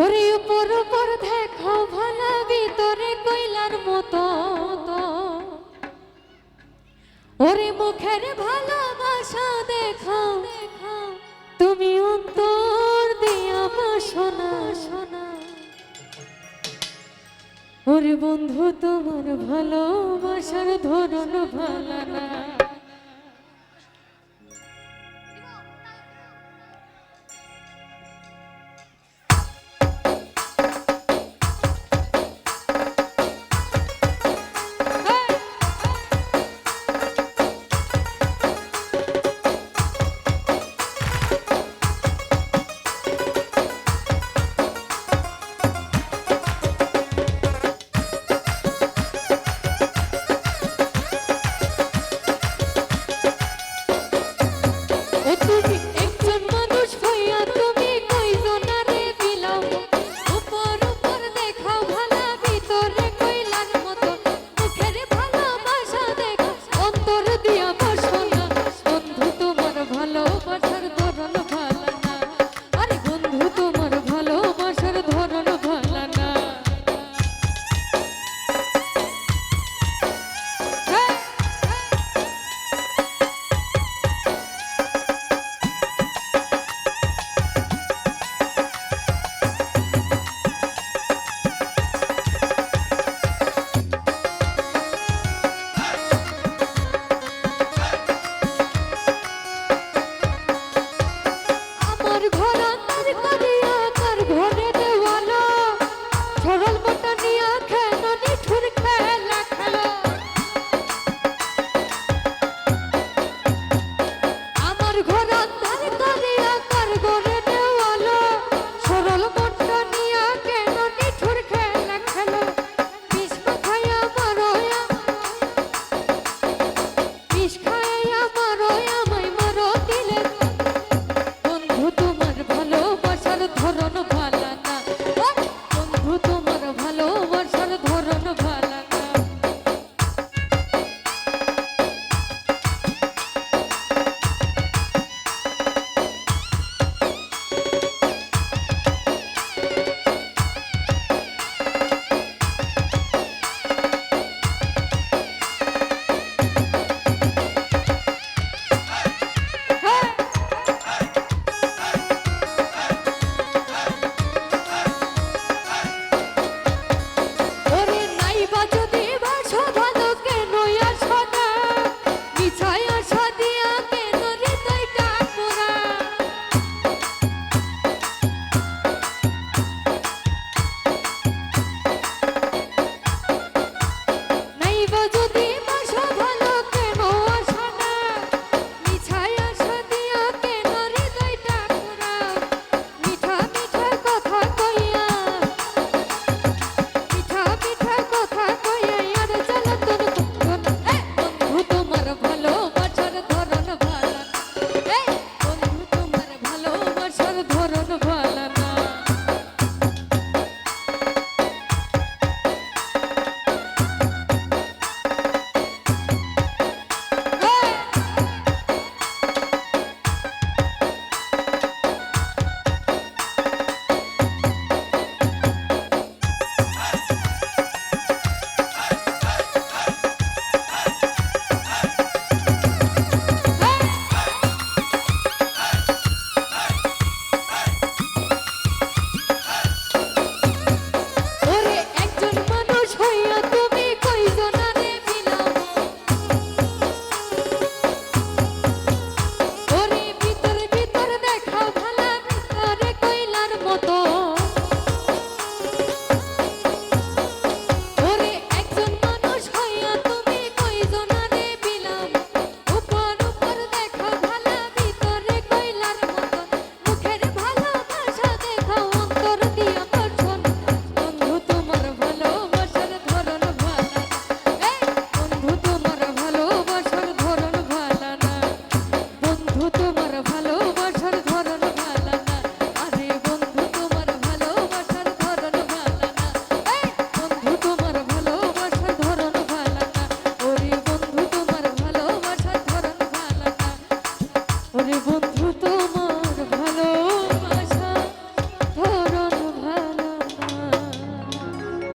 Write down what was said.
ওরে উপর উপর দেখো ভালা ভিতরে কইলার মতো ওরে মুখের ভালোবাসা দেখো তুমি অন্তর দিয়া বাসনা শোনা ওরে বন্ধু, তোমার ভালোবাসার ধরন ভালো না।